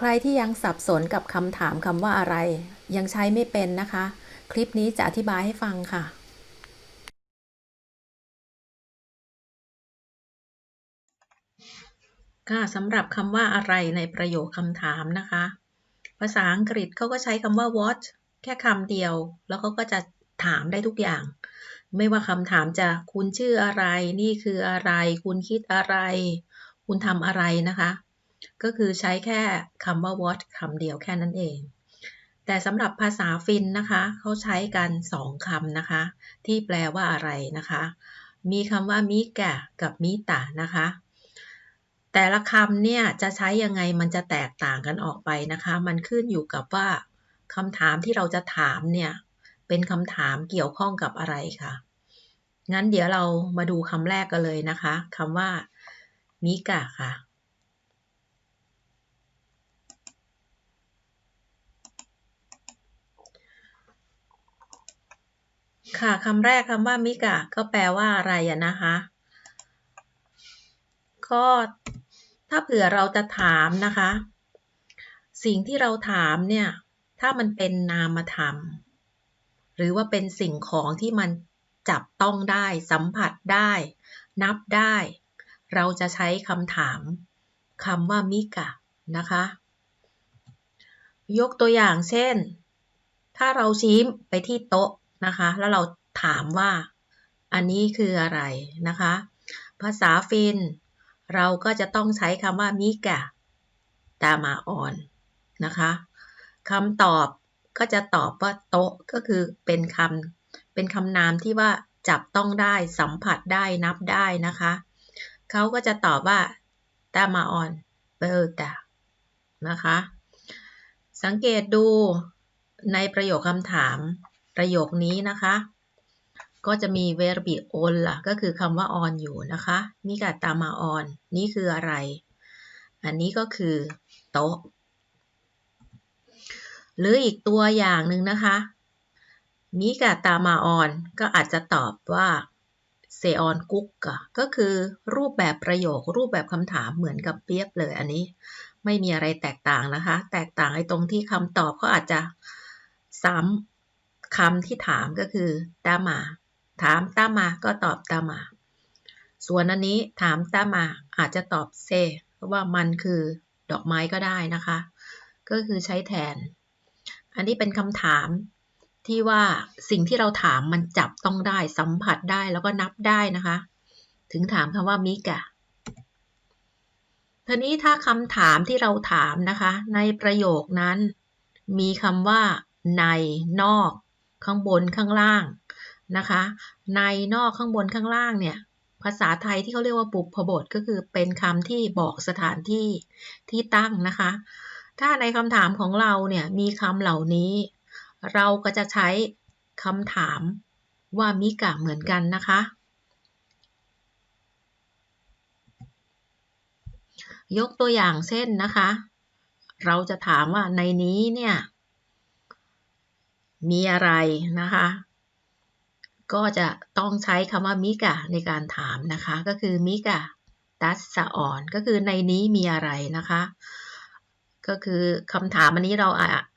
ใครที่ยังสับสนกับคำถามคำว่าอะไร ยังใช้ไม่เป็นนะคะ คลิปนี้จะอธิบายให้ฟังค่ะ ค่ะสำหรับคำว่าอะไรในประโยคคำถามนะคะ ภาษาอังกฤษเขาก็ใช้คำว่า what แค่คำเดียว แล้วเขาก็จะถามได้ทุกอย่าง ไม่ว่าคำถามจะคุณชื่ออะไร นี่คืออะไร คุณคิดอะไร คุณทำอะไรนะคะ ก็คือใช้แค่คำว่า what คำเดียวแค่นั้นเอง แต่สำหรับภาษาฟินนะคะเขาใช้กันสองคำนะคะ ที่แปลว่าอะไรนะคะ มีคำว่ามิกะกับมิตะนะคะ แต่ละคำเนี่ยจะใช้ยังไงมันจะแตกต่างกันออกไปนะคะ มันขึ้นอยู่กับว่าคำถามที่เราจะถามเนี่ยเป็นคำถามเกี่ยวข้องกับอะไรค่ะ งั้นเดี๋ยวเรามาดูคำแรกกันเลยนะคะคำว่ามิกะค่ะ ค่ะคำแรกคำว่ามิกะก็แปลว่าอะไรอะนะคะ ก็ถ้าเผื่อเราจะถามนะคะ สิ่งที่เราถามเนี่ย ถ้ามันเป็นนามธรรม หรือว่าเป็นสิ่งของที่มันจับต้องได้ สัมผัสได้ นับได้ เราจะใช้คำถามคำว่ามิกะนะคะ ยกตัวอย่างเช่น ถ้าเราชี้ไปที่โต๊ะ นะคะ แล้วเราถามว่าอันนี้คืออะไรนะคะ ภาษาฟิน เราก็จะต้องใช้คำว่ามิกะตามาออนนะคะคำตอบก็จะตอบว่าโต๊ะก็คือเป็นคำเป็นคำนามที่ว่าจับต้องได้สัมผัสได้นับได้นะคะเขาก็จะตอบว่าตามาออนเบอร์ตานะคะ สังเกตดูในประโยคคำถาม ประโยคนี้นะคะ ก็จะมี verb on ล่ะ ก็คือคำว่า on อยู่นะคะมิกาตามา on นี่คืออะไร อันนี้ก็คือโต๊ะ หรืออีกตัวอย่างหนึ่งนะคะมิกาตามา on ก็อาจจะตอบว่าเซออนกุ๊กก็คือรูปแบบประโยครูปแบบคำถามเหมือนกับเปียบเลยอันนี้ ไม่มีอะไรแตกต่างนะคะ แตกต่างไอ้ตรงที่คำตอบก็อาจจะซ้ำ คำที่ถามก็คือตามา ถามตามาก็ตอบตามา ส่วนอันนี้ถามตามาอาจจะตอบเซเพราะว่ามันคือดอกไม้ก็ได้นะคะ ก็คือใช้แทน อันนี้เป็นคำถามที่ว่าสิ่งที่เราถามมันจับต้องได้สัมผัสได้แล้วก็นับได้นะคะ ถึงถามคำว่ามิกะทีนี้ถ้าคำถามที่เราถามนะคะ ในประโยคนั้น มีคำว่าในนอก ข้างบนข้างล่างนะคะ ในนอกข้างบนข้างล่างเนี่ย ภาษาไทยที่เขาเรียกว่าปุพบทก็คือเป็นคำที่บอกสถานที่ที่ตั้งนะคะ ถ้าในคำถามของเราเนี่ยมีคำเหล่านี้ เราก็จะใช้คำถามว่ามิกะเหมือนกันนะคะ ยกตัวอย่างเช่นนะคะ เราจะถามว่าในนี้เนี่ย มีอะไรนะคะ ก็จะต้องใช้คำว่ามิกะในการถามนะคะ ก็คือมิกะตัสสะออนก็คือในนี้มีอะไรนะคะ ก็คือคำถามอันนี้เรา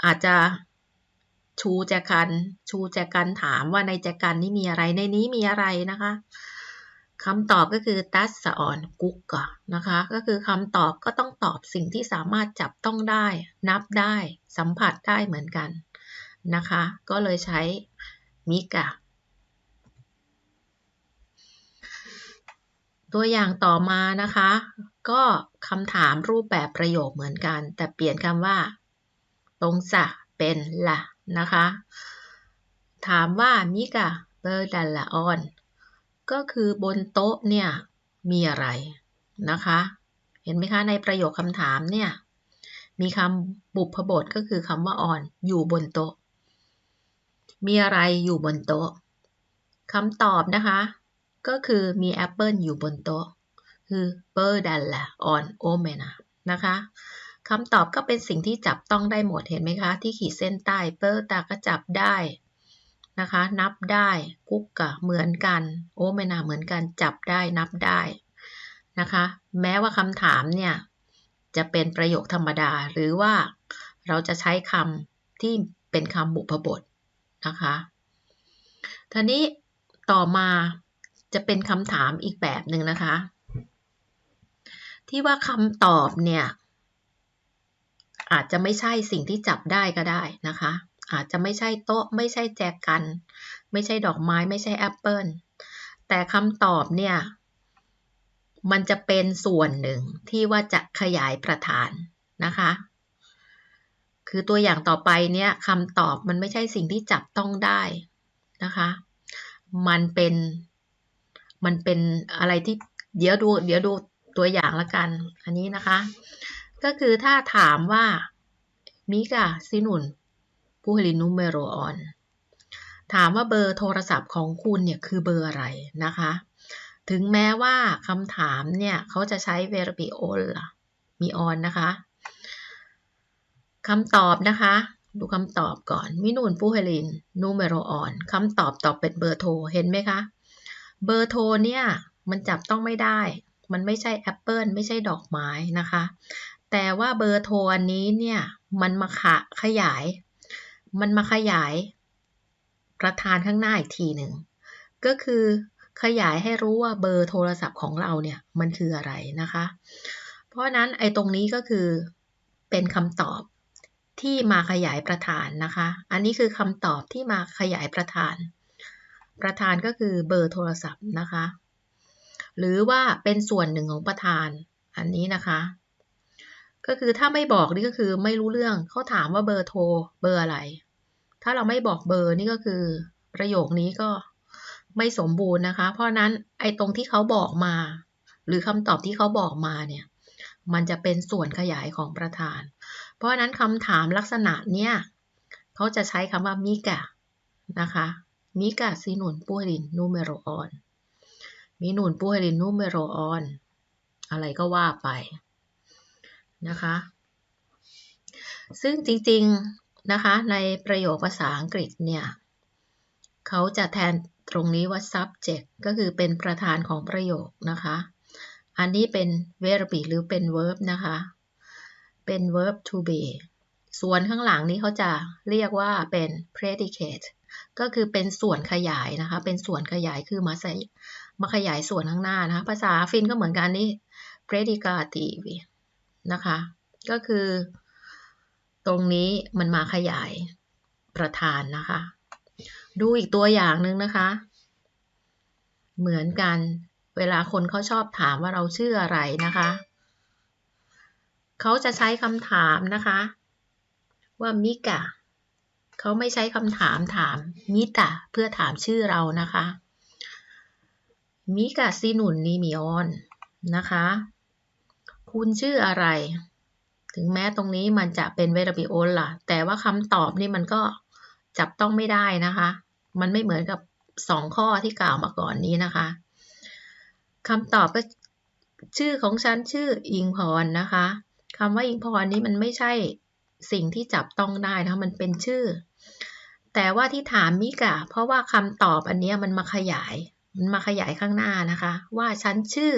อาจจะชูแจกัน ชูแจกันถามว่าในแจกันนี้มีอะไรในนี้มีอะไรนะคะคำตอบก็คือตัสออนกุ๊กกะนะคะ ก็คือคำตอบก็ต้องตอบสิ่งที่สามารถจับต้องได้ นับได้ สัมผัสได้เหมือนกัน นะคะ ก็เลยใช้มิกะตัวอย่างต่อมานะคะ ก็คำถามรูปแบบประโยคเหมือนกัน แต่เปลี่ยนคำว่า ตรงสะเป็นละนะคะ ถามว่ามิกะเบอร์ดันละออนก็คือบนโต๊ะเนี่ย มีอะไรนะคะ เห็นไหมคะในประโยคคำถามเนี่ย มีคำบุพบทก็คือคำว่า on อยู่บนโต๊ะ มีอะไรอยู่บนโต๊ะคำตอบนะคะ ก็คือมีแอปเปิลอยู่บนโต๊ะ คือเบอร์ดันละ on โอเมนานะคะคำตอบก็เป็นสิ่งที่จับต้องได้หมดเห็นไหมคะ ที่ขีดเส้นใต้เปอร์ตาก็จับได้นะคะ นับได้กุ๊กกะเหมือนกัน โอ้ไม่น่าเหมือนกันจับได้นับได้นะคะ แม้ว่าคำถามเนี่ยจะเป็นประโยคธรรมดาหรือว่าเราจะใช้คำที่เป็นคำบุพบท นะคะทีนี้ต่อมาจะเป็นคำถามอีกแบบหนึ่งนะคะ ที่ว่าคำตอบเนี่ย อาจจะไม่ใช่สิ่งที่จับได้ก็ได้นะคะ อาจจะไม่ใช่โต๊ะ ไม่ใช่แจกัน ไม่ใช่ดอกไม้ ไม่ใช่แอปเปิลแต่คำตอบเนี่ย มันจะเป็นส่วนหนึ่งที่ว่าจะขยายประธานนะคะ คือตัวอย่างต่อไปเนี่ยคำตอบมันไม่ใช่สิ่งที่จับต้องได้นะคะ มันเป็นมันเป็นอะไรที่เดี๋ยวดูเดี๋ยวดูตัวอย่างละกัน อันนี้นะคะ ก็คือถ้าถามว่ามิกาซินุนผู้ลินูเมโรออนถามว่าเบอร์โทรศัพท์ของคุณเนี่ยคือเบอร์อะไรนะคะ ถึงแม้ว่าคำถามเนี่ยเขาจะใช้เวรบิโอลมีออนนะคะ คำตอบนะคะ ดูคำตอบก่อน มินูนปูเฮลิน นูเมโรออนคำตอบตอบเป็นเบอร์โทร เห็นไหมคะ เบอร์โทรเนี่ย มันจับต้องไม่ได้ มันไม่ใช่แอปเปิลไม่ใช่ดอกไม้นะคะ แต่ว่าเบอร์โทรอันนี้เนี่ย มันมาขะขยาย มันมาขยาย ประธานข้างหน้าอีกทีหนึ่ง ก็คือขยายให้รู้ว่าเบอร์โทรศัพท์ของเราเนี่ย มันคืออะไรนะคะ เพราะนั้นไอ้ตรงนี้ก็คือเป็นคำตอบ ที่มาขยายประธานนะคะ อันนี้คือคำตอบที่มาขยายประธาน ประธานก็คือเบอร์โทรศัพท์นะคะ หรือว่าเป็นส่วนหนึ่งของประธาน อันนี้นะคะ ก็คือถ้าไม่บอกนี่ก็คือไม่รู้เรื่องเขาถามว่าเบอร์โทรเบอร์อะไร ถ้าเราไม่บอกเบอร์นี่ก็คือ ประโยคนี้ก็ไม่สมบูรณ์นะคะ เพราะนั้นไอ้ตรงที่เขาบอกมา หรือคำตอบที่เขาบอกมาเนี่ย มันจะเป็นส่วนขยายของประธาน เพราะนั้นคำถามลักษณะเนี้ยเขาจะใช้คำว่ามิกะนะคะมิกะซีนุนปูเฮลินนูเมโรออนมีนุนปูเฮลินนูเมโรออนอะไรก็ว่าไปนะคะ ซึ่งจริงๆนะคะในประโยคภาษาอังกฤษเนี่ยเขาจะแทนตรงนี้ว่า subject ก็คือเป็นประธานของประโยคนะคะ อันนี้เป็น verb หรือเป็น verb นะคะ เป็น verb to be ส่วนข้างหลังนี้เขาจะเรียกว่าเป็น predicate ก็คือเป็นส่วนขยายนะคะ เป็นส่วนขยายคือมาใส่มาขยายส่วนข้างหน้านะคะ ภาษาฟินก็เหมือนกันนี่ predicative นะคะ ก็คือ ตรงนี้มันมาขยายประธานนะคะ ดูอีกตัวอย่างหนึ่งนะคะ เหมือนกัน เวลาคนเขาชอบถามว่าเราชื่ออะไรนะคะ เขาจะใช้คำถามนะคะ ว่ามิกะเขาไม่ใช้คำถามถามมิตะเพื่อถามชื่อเรานะคะมิกะซีนุนนิมิออนนะคะ คุณชื่ออะไร ถึงแม้ตรงนี้มันจะเป็นเวรบิโอล่ะ แต่ว่าคำตอบนี่มันก็จับต้องไม่ได้นะคะ มันไม่เหมือนกับสองข้อที่กล่าวมาก่อนนี้นะคะคำตอบก็ชื่อของฉันชื่ออิงพรนะคะ คำว่าอิงพรนี้มันไม่ใช่สิ่งที่จับต้องได้นะมันเป็นชื่อ แต่ว่าที่ถามมิกะเพราะว่าคำตอบอันนี้มันมาขยาย มันมาขยายข้างหน้านะคะ ว่าฉันชื่อ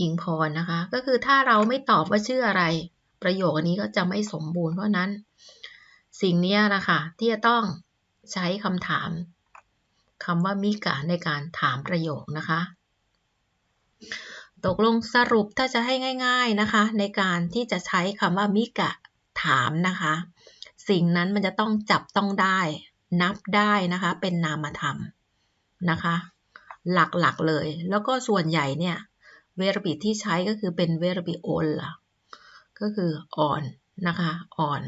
อิงพรนะคะ ก็คือถ้าเราไม่ตอบว่าชื่ออะไร ประโยคนี้ก็จะไม่สมบูรณ์เพราะนั้น สิ่งนี้นะคะที่จะต้องใช้คำถามคำว่ามิกะในการถามประโยคนะคะ ตกลงสรุปถ้าจะให้ง่าย ๆนะคะ ในการที่จะใช้คำว่ามิกะถามนะคะ สิ่งนั้นมันจะต้องจับต้องได้ นับได้นะคะ เป็นนามธรรมนะคะ หลักๆเลย แล้วก็ส่วนใหญ่เนี่ยเวรบิที่ใช้ก็คือเป็นเวรบิโอนล่ะก็คืออ่อนนะคะอ่อน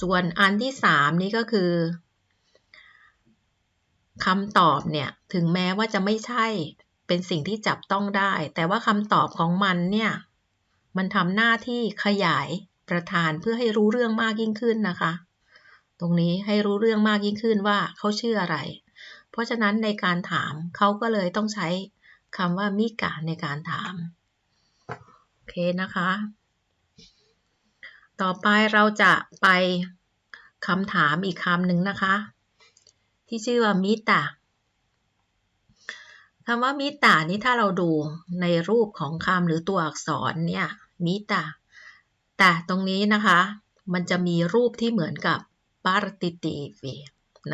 ส่วนอันที่สามนี้ก็คือคำตอบเนี่ย ถึงแม้ว่าจะไม่ใช่ เป็นสิ่งที่จับต้องได้ แต่ว่าคำตอบของมันเนี่ย มันทำหน้าที่ขยายประธานเพื่อให้รู้เรื่องมากยิ่งขึ้นนะคะ ตรงนี้ให้รู้เรื่องมากยิ่งขึ้นว่าเขาชื่ออะไร เพราะฉะนั้นในการถามเขาก็เลยต้องใช้คำว่ามิกะในการถาม โอเคนะคะ ต่อไปเราจะไปคำถามอีกคำหนึ่งนะคะ ที่ชื่อว่ามิตะ คำว่ามิตะนี้ถ้าเราดูในรูปของคำหรือตัวอักษรเนี่ยมิตาแต่ตรงนี้นะคะ มันจะมีรูปที่เหมือนกับปารติติวี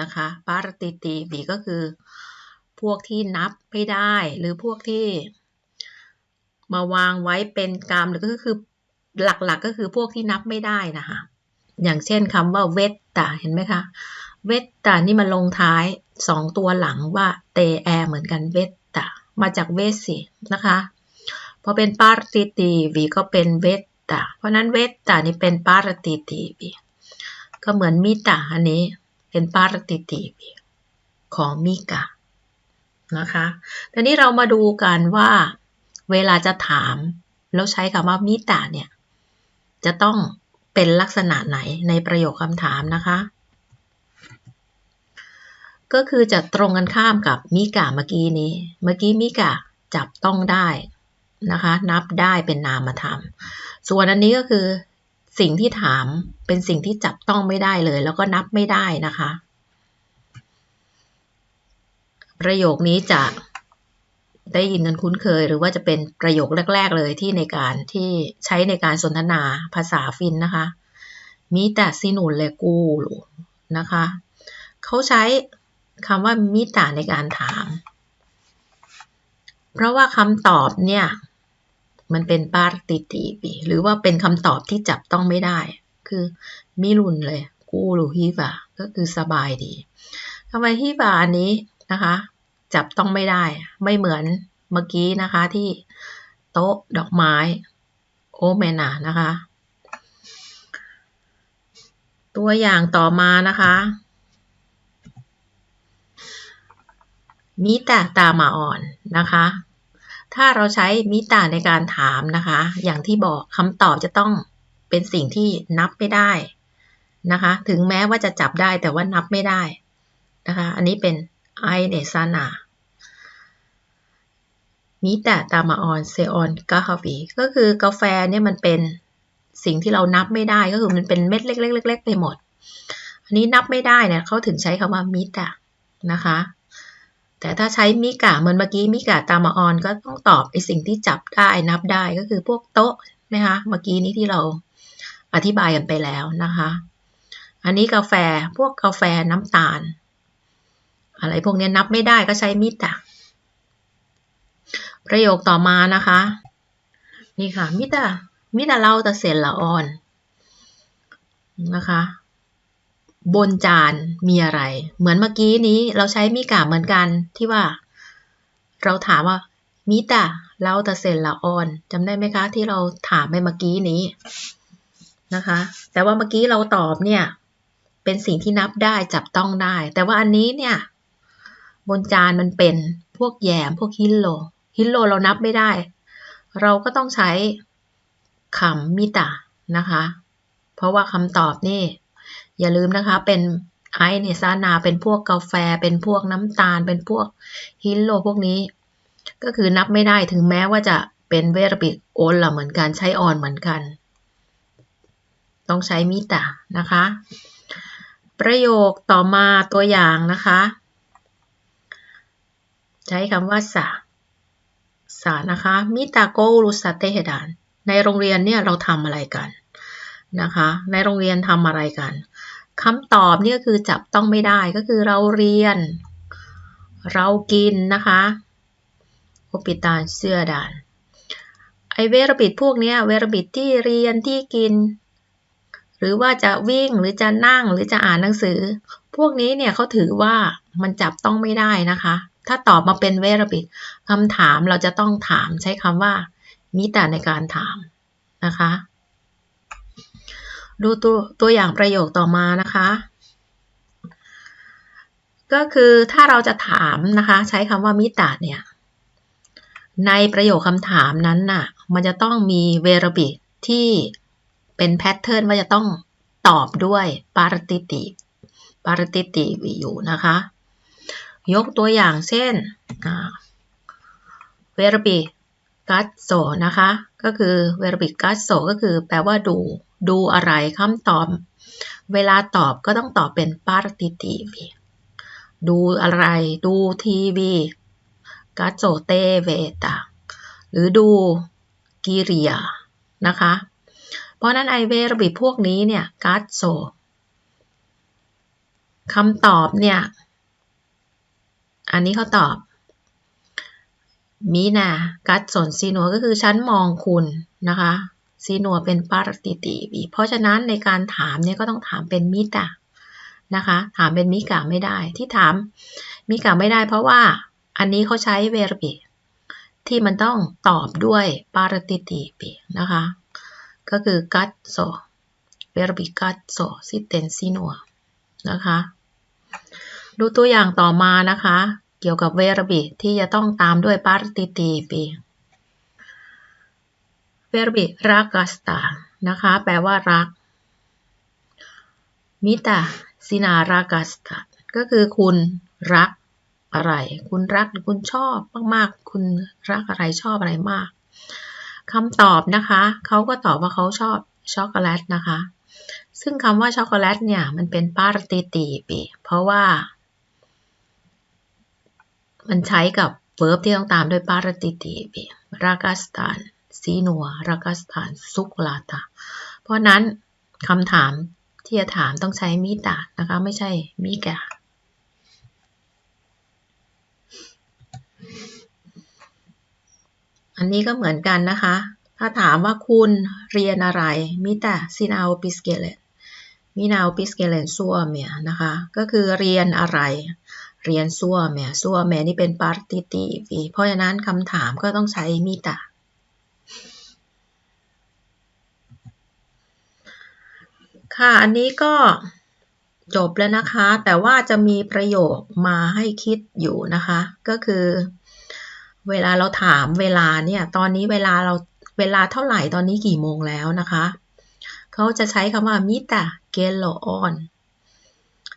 นะคะปารติติวีก็คือ พวกที่นับไม่ได้ หรือพวกที่ มาวางไว้เป็นกรรมหรือก็คือหลักๆกก็คือพวกที่นับไม่ได้นะคะอย่างเช่นคำว่าเวตตาเห็นไหมคะเวตตานี่มันลงท้ายสองตัวหลังว่าเตแอเหมือนกันเวต ตมาจากเวสีนะคะพอเป็นปารติตีวีก็เป็นเวตตาเพราะนั้นเวตตานี่เป็นปารติตีวีก็เหมือนมิตาอันนี้เป็นปารติตีวีของมิกานะคะทีนี้เรามาดูกันว่าเวลาจะถามแล้วใช้คำว่ามิตาเนี่ยจะต้องเป็นลักษณะไหนในประโยคคำถามนะคะ ก็คือจะตรงกันข้ามกับมิกาเมื่อกี้นี้ เมื่อกี้มิกาจับต้องได้นะคะ นับได้เป็นนามธรรม ส่วนอันนี้ก็คือสิ่งที่ถามเป็นสิ่งที่จับต้องไม่ได้เลย แล้วก็นับไม่ได้นะคะ ประโยคนี้จะได้ยินกันคุ้นเคย หรือว่าจะเป็นประโยคแรก ๆ เลยที่ในการที่ใช้ในการสนทนาภาษาฟินนะคะ มีแต่สินุนเลกูนะคะ เขาใช้ คำว่ามิตาในการถาม เพราะว่าคำตอบเนี่ย มันเป็นปาติติปีหรือว่าเป็นคำตอบที่จับต้องไม่ได้ คือมิรุนเลยกูหรือฮิบะก็คือสบายดีทำไมฮิบะอันนี้นะคะ จับต้องไม่ได้ ไม่เหมือนเมื่อกี้นะคะที่โต๊ะดอกไม้โอเมนานะคะ ตัวอย่างต่อมานะคะ มิตาตามาอ่อนนะคะ ถ้าเราใช้มิตาในการถามนะคะ อย่างที่บอกคำตอบจะต้องเป็นสิ่งที่นับไม่ได้นะคะ ถึงแม้ว่าจะจับได้แต่ว่านับไม่ได้นะคะ อันนี้เป็นไอเนซานามิตาตามาออนเซออนกาฮาฟีก็คือกาแฟเนี่ยมันเป็นสิ่งที่เรานับไม่ได้ก็คือมันเป็นเม็ดเล็กๆๆไปหมด อันนี้นับไม่ได้เนี่ยเขาถึงใช้คำว่ามิตานะคะ แต่ถ้าใช้มิกะเหมือนเมื่อกี้มิกะตามาออนก็ต้องตอบไอสิ่งที่จับได้นับได้ก็คือพวกโต๊ะนะคะเมื่อกี้นี้ที่เราอธิบายกันไปแล้วนะคะ อันนี้กาแฟพวกกาแฟน้ำตาล อะไรพวกนี้นับไม่ได้ก็ใช้มิตะประโยคต่อมานะคะ นี่ค่ะมิตะมิตะเล่าตะเสร็จละออนนะคะ บนจานมีอะไร เหมือนเมื่อกี้นี้เราใช้มีกาเหมือนกันที่ว่า เราถามว่ามิตาเราตะเซนละออนจำได้ไหมคะ ที่เราถามไปเมื่อกี้นี้นะคะ แต่ว่าเมื่อกี้เราตอบเนี่ย เป็นสิ่งที่นับได้จับต้องได้ แต่ว่าอันนี้เนี่ย บนจานมันเป็นพวกแยมพวกฮิลโลฮิลโลเรานับไม่ได้ เราก็ต้องใช้คำมิตานะคะ เพราะว่าคำตอบนี่ อย่าลืมนะคะเป็นไอเนซานาเป็นพวกกาแฟ เป็นพวกน้ำตาล เป็นพวกฮิลโลพวกนี้ ก็คือนับไม่ได้ถึงแม้ว่าจะเป็นเวรบิกโอนละเหมือนกันใช้ออนเหมือนกัน ต้องใช้มิตานะคะ ประโยคต่อมาตัวอย่างนะคะ ใช้คำว่าสาสานะคะมิตาโกรุสเตเฮดานในโรงเรียนเนี่ยเราทำอะไรกันนะคะ ในโรงเรียนทำอะไรกัน คำตอบนี่ก็คือจับต้องไม่ได้ก็คือเราเรียน เรากินนะคะโอปิตาเสื้อดานไอเวรบิดพวกนี้เวรบิดที่เรียนที่กิน หรือว่าจะวิ่งหรือจะนั่งหรือจะอ่านหนังสือ พวกนี้เนี่ยเขาถือว่ามันจับต้องไม่ได้นะคะ ถ้าตอบมาเป็นเวรบิดคำถามเราจะต้องถามใช้คำว่ามิตาในการถามนะคะ ดูตัวตัวอย่างประโยคต่อมานะคะ ก็คือถ้าเราจะถามนะคะ ใช้คำว่ามิตาเนี่ย ในประโยคคำถามนั้นน่ะ มันจะต้องมีเวรบิที่เป็นแพทเทิร์นว่าจะต้องตอบด้วยปารติติปารติติวิอยู่นะคะ ยกตัวอย่างเช่นเวรบิ กัสโซนะคะ ก็คือเวรบิกัสโซก็คือแปลว่าดู ดูอะไรคำตอบ เวลาตอบก็ต้องตอบเป็นปาร์ติติวีดูอะไร ดูทีวีกาโจเตเวตาหรือดูกิริยานะคะ เพราะนั้นไอเวรบิพวกนี้เนี่ยกัสโซคำตอบเนี่ย อันนี้เขาตอบ มีนากัดสนซีนัวก็คือฉันมองคุณนะคะซีนัวเป็นปารติติบีเพราะฉะนั้นในการถามเนี่ยก็ต้องถามเป็นมิตานะคะ ถามเป็นมิกาไม่ได้ ที่ถามมิกาไม่ได้ เพราะว่าอันนี้เขาใช้เวรบิที่มันต้องตอบด้วยปารติติบีนะคะ ก็คือกัดโซเวรบิกัดโซซิเตนซีนัวนะคะ ดูตัวอย่างต่อมานะคะ เกี่ยวกับเวรบิที่จะต้องตามด้วยปาร์ติตีปีเวรบิรักกัสตานะคะ แปลว่ารัก มิตาซินารากัสตาก็คือคุณรักอะไร คุณรักหรือคุณชอบมากๆ คุณรักอะไรชอบอะไรมากคำตอบนะคะ เขาก็ตอบว่าเขาชอบช็อกโกแลตนะคะ ซึ่งคำว่าช็อกโกแลตเนี่ย มันเป็นปาร์ติตีปีเพราะว่า มันใช้กับเวิร์บที่ต้องตามด้วยปารติตีปีรากาสตานซีนัวรากาสตานซุกลาตาเพราะนั้นคำถามที่จะถามต้องใช้มิตานะคะ ไม่ใช่มิกาอันนี้ก็เหมือนกันนะคะ ถ้าถามว่าคุณเรียนอะไร มิตาซินาโอปิสเกเลนมินาโอปิสเกเลนซัวเมียนะคะ ก็คือเรียนอะไร เรียนซัวเมียซัวเมียนี่เป็นปาร์ติติฟีเพราะฉะนั้นคำถามก็ต้องใช้มิตาค่ะ อันนี้ก็จบแล้วนะคะ แต่ว่าจะมีประโยคมาให้คิดอยู่นะคะ ก็คือ เวลาเราถามเวลาเนี่ย ตอนนี้เวลาเราเวลาเท่าไหร่ตอนนี้กี่โมงแล้วนะคะ เขาจะใช้คำว่ามิตาเกลโลออน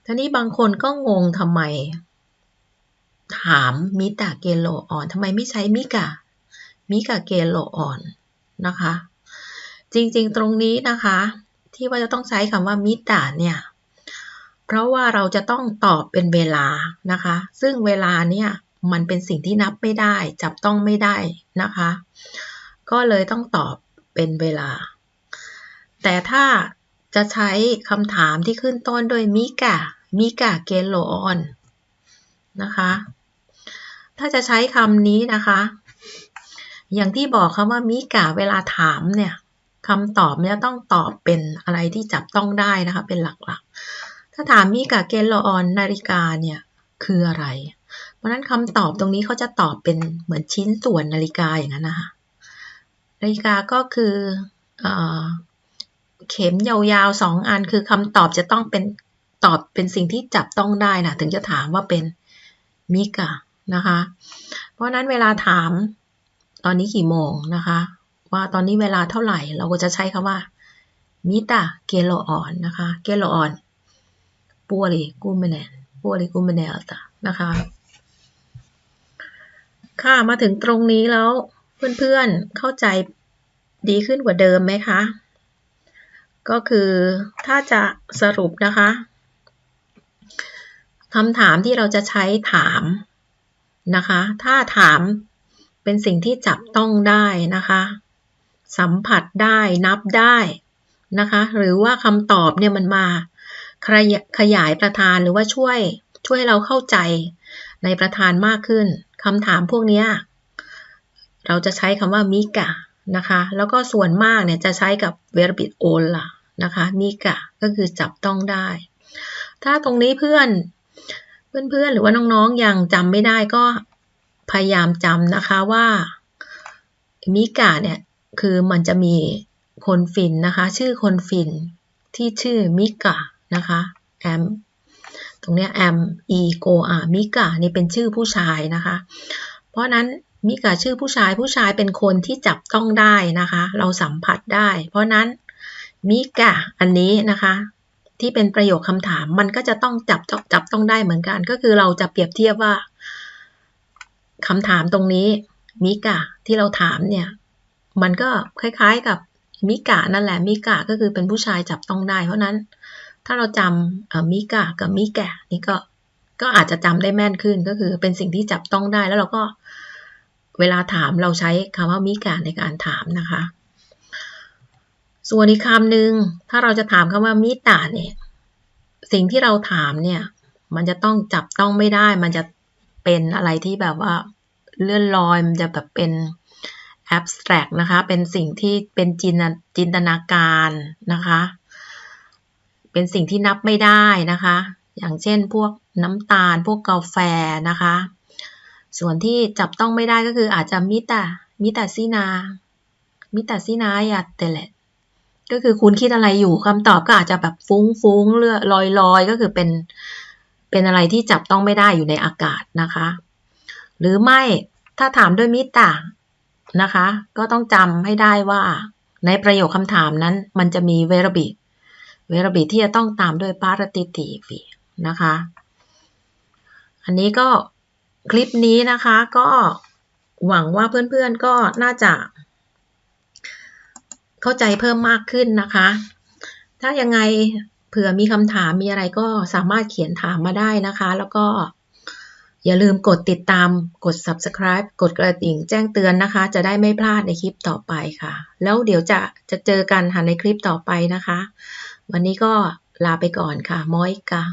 ทีนี้บางคนก็งงทำไม ถามมิตาเกโลออนทำไมไม่ใช้มิกามิกาเกโลออนนะคะ จริงๆตรงนี้นะคะ ที่ว่าจะต้องใช้คำว่ามิตาเนี่ยเพราะว่าเราจะต้องตอบเป็นเวลานะคะ ซึ่งเวลาเนี่ยมันเป็นสิ่งที่นับไม่ได้ จับต้องไม่ได้นะคะ ก็เลยต้องตอบเป็นเวลา แต่ถ้าจะใช้คำถามที่ขึ้นต้นด้วยมิกามิกาเกโลออนนะคะ ถ้าจะใช้คำนี้นะคะ อย่างที่บอกคำว่ามิกาเวลาถามเนี่ยคำตอบเนี่ยต้องตอบเป็นอะไรที่จับต้องได้นะคะ เป็นหลักๆ ถ้าถามมิกาเกโลออนนาฬิกาเนี่ยคืออะไร เพราะนั้นคำตอบตรงนี้เขาจะตอบเป็นเหมือนชิ้นส่วนนาฬิกาอย่างนั้นนะคะนาฬิกาก็คือเอเข็มยาวๆสองอันคือคำตอบจะต้องเป็นตอบเป็นสิ่งที่จับต้องได้นะถึงจะถามว่าเป็นมิกะ นะคะ เพราะนั้นเวลาถามตอนนี้กี่โมงนะคะ ว่าตอนนี้เวลาเท่าไหร่เราก็จะใช้คำว่ามิตาเกโลออนนะคะเกโลออนปัวลิกูเมเนปัวลิกูเมเนลตานะคะค่ะมาถึงตรงนี้แล้วเพื่อนๆเข้าใจดีขึ้นกว่าเดิมไหมคะ ก็คือถ้าจะสรุปนะคะคำถามที่เราจะใช้ถาม นะคะ ถ้าถามเป็นสิ่งที่จับต้องได้นะคะ สัมผัสได้นับได้นะคะ หรือว่าคำตอบเนี่ยมันมาขยายประธานหรือว่าช่วยช่วยเราเข้าใจในประธานมากขึ้นคำถามพวกนี้เราจะใช้คำว่ามิกะนะคะ แล้วก็ส่วนมากเนี่ยจะใช้กับเวรบิดโอล่ะนะคะมิกะก็คือจับต้องได้ ถ้าตรงนี้เพื่อน เพื่อนๆ หรือว่าน้องๆ ยังจำไม่ได้ก็พยายามจำนะคะว่ามิกาเนี่ยคือมันจะมีคนฟินนะคะ ชื่อคนฟินที่ชื่อมิกานะคะแอมตรงนี้แอมอีโกอามิกานี่เป็นชื่อผู้ชายนะคะ เพราะนั้นมิกาชื่อผู้ชายผู้ชายเป็นคนที่จับต้องได้นะคะ เราสัมผัสได้ เพราะนั้นมิกาอันนี้นะคะ ที่เป็นประโยคคำถาม มันก็จะต้องจับจับจับต้องได้เหมือนกัน ก็คือเราจะเปรียบเทียบว่าคำถามตรงนี้มิกะที่เราถามเนี่ย มันก็คล้ายๆกับมิกะนั่นแหละมิกะก็คือเป็นผู้ชายจับต้องได้ เพราะนั้น ถ้าเราจำมิกะกับมิแกะนี่ก็ก็อาจจะจำได้แม่นขึ้นก็คือเป็นสิ่งที่จับต้องได้แล้วเราก็เวลาถามเราใช้คำว่ามิกะในการถามนะคะ ส่วนอีกคำหนึ่งถ้าเราจะถามคำว่ามิตาเนี่ย สิ่งที่เราถามเนี่ย มันจะต้องจับต้องไม่ได้ มันจะเป็นอะไรที่แบบว่าเลื่อนลอยมันจะแบบเป็น abstract นะคะ เป็นสิ่งที่เป็นจินตจินตนาการนะคะ เป็นสิ่งที่นับไม่ได้นะคะ อย่างเช่นพวกน้ำตาลพวกกาแฟนะคะ ส่วนที่จับต้องไม่ได้ก็คืออาจจะมิตามิตาซินามิตาซินายาเตเลต ก็คือคุณคิดอะไรอยู่คำตอบก็อาจจะแบบฟุ้งฟุ้งเลือลอยลอยก็คือเป็นเป็นอะไรที่จับต้องไม่ได้อยู่ในอากาศนะคะ หรือไม่ถ้าถามด้วยมิตานะคะ ก็ต้องจำให้ได้ว่า ในประโยคคำถามนั้น มันจะมีเวรบิเวรบิที่จะต้องตามด้วยปารติติฟีนะคะ อันนี้ก็คลิปนี้นะคะก็หวังว่าเพื่อนๆก็น่าจะ เข้าใจเพิ่มมากขึ้นนะคะ ถ้ายังไงเผื่อมีคำถามมีอะไรก็สามารถเขียนถามมาได้นะคะ แล้วก็อย่าลืมกดติดตามกด subscribe กดกระดิ่งแจ้งเตือนนะคะ จะได้ไม่พลาดในคลิปต่อไปค่ะ แล้วเดี๋ยวจะจะเจอกันค่ะในคลิปต่อไปนะคะ วันนี้ก็ลาไปก่อนค่ะมอยกา